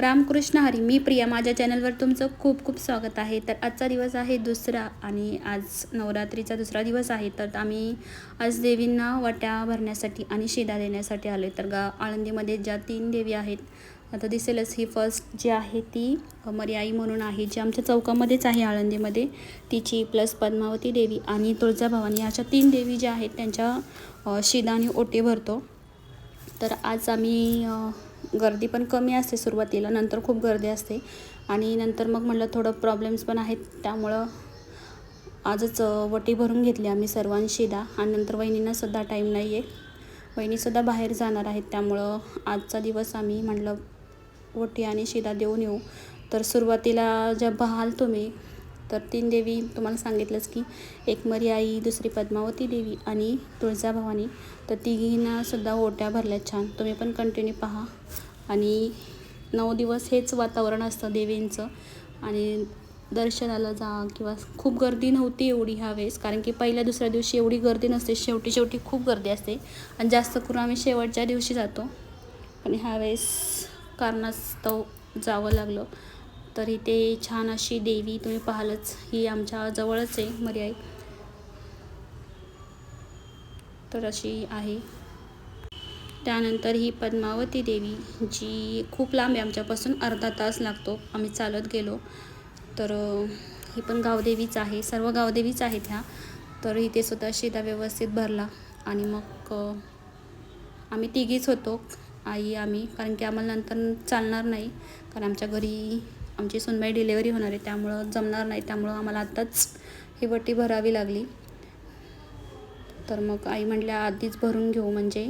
रामकृष्ण हरी मी प्रिया. माझ्या चॅनलवर तुमचं खूप खूप स्वागत आहे. तर आजचा दिवस आहे दुसरा आणि आज नवरात्रीचा दुसरा दिवस आहे. तर आम्ही आज देवींना वट्या भरण्यासाठी आणि शिदा देण्यासाठी आलो तर गा आळंदीमध्ये ज्या तीन देवी आहेत आता दिसेलच ही फर्स्ट जी आहे ती मर्याई म्हणून आहे जी आमच्या चौकामध्येच आहे आळंदीमध्ये. तिची प्लस पद्मावती देवी आणि तुळजाभवानी अशा तीन देवी ज्या आहेत त्यांच्या शिदा आणि ओटे भरतो. तर आज आम्ही गर्दी पण कमी असते सुरुवातीला नंतर खूप गर्दी असते. आणि नंतर मग म्हटलं थोडं प्रॉब्लेम्स पण आहेत त्यामुळं आजच वटी भरून घेतली आम्ही सर्वांशीदा आणि नंतर वहिनींनासुद्धा टाईम नाही आहे वहिनीसुद्धा बाहेर जाणार आहेत त्यामुळं आजचा दिवस आम्ही म्हटलं वटी आणि शिदा देऊन येऊ. तर सुरुवातीला ज्या पाहाल तुम्ही तर तीन देवी तुम्हाला सांगितलंच की एक मर्याई दुसरी पद्मावती देवी आणि तुळजाभवानी तर तिघींनासुद्धा ओट्या भरल्या छान. तुम्ही पण कंटिन्यू पहा. आणि नऊ दिवस हेच वातावरण असतं देवींचं. आणि दर्शनाला जा किंवा खूप गर्दी नव्हती एवढी ह्यावेळेस कारण की पहिल्या दुसऱ्या दिवशी एवढी गर्दी नसते. शेवटी शेवटी खूप गर्दी असते. आणि जास्त करून आम्ही शेवटच्या दिवशी जातो. पण ह्यावेळेस कारणास्तव जावं लागलं. तर इथे छान अशी देवी तुम्ही पाहालच. ही आमच्या जवळच आहे मर्याई. तर अशी आहे. त्यानंतर ही पद्मावती देवी जी खूप लांब आहे. आमच्यापासून अर्धा तास लागतो. आम्ही चालत गेलो. तर ही पण गावदेवीच आहे. सर्व गावदेवीच आहेत ह्या. तर इथे सुद्धा शिदा व्यवस्थित भरला. आणि मग आम्ही तिघीच होतो. आई आम्ही. कारण की आम्हाला नंतर चालणार नाही. कारण आमच्या घरी आमची सुनबाई डिलेवरी होणार आहे त्यामुळं जमणार नाही त्यामुळं आम्हाला आत्ताच ही वटी भरावी लागली. तर मग आई म्हटल्या आधीच भरून घेऊ म्हणजे.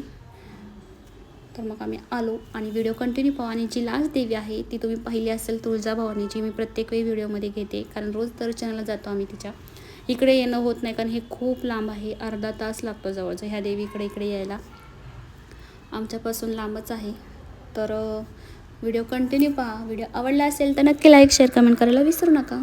तर मग आम्ही आलो आणि व्हिडिओ कंटिन्यू पाहू. आणि जी लास्ट देवी आहे ती तुम्ही पाहिली असेल तुळजाभवानीची मी प्रत्येक वेळी व्हिडिओमध्ये घेते. कारण रोज दर्शनाला जातो आम्ही तिच्या. इकडे येणं होत नाही कारण हे खूप लांब आहे. अर्धा तास लागतो जवळचं ह्या देवीकडे इकडे यायला. आमच्यापासून लांबच आहे. तर व्हिडिओ कंटिन्यू पहा. व्हिडिओ आवडला असेल तर नक्की लाईक शेअर कमेंट करायला विसरू नका.